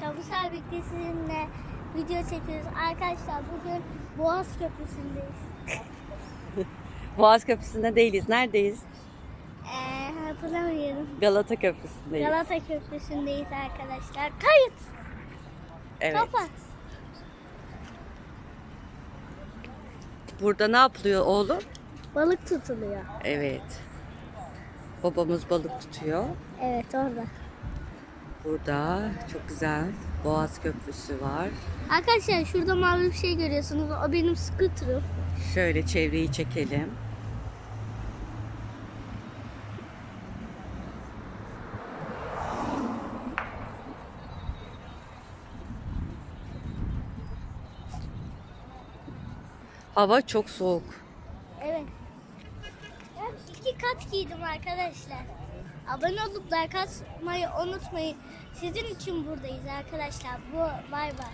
arkadaşlar. Bu sefer birlikte sizinle video çekiyoruz. Arkadaşlar bugün Boğaz Köprüsü'ndeyiz. Boğaz Köprüsü'nde değiliz. Neredeyiz? Ee, hatırlamıyorum. Galata Köprüsü'ndeyiz. Galata Köprüsü'ndeyiz arkadaşlar. Kayıt. evet. Kapat. Burada ne yapılıyor oğlum? Balık tutuluyor. Evet. Babamız balık tutuyor. Evet orada. Burada çok güzel Boğaz Köprüsü var. Arkadaşlar şurada mavi bir şey görüyorsunuz. O benim scooter'ım. Şöyle çevreyi çekelim. Hava çok soğuk. Evet. Ben iki kat giydim arkadaşlar. Abone olup like atmayı unutmayın. Sizin için buradayız arkadaşlar. Bu bay bay.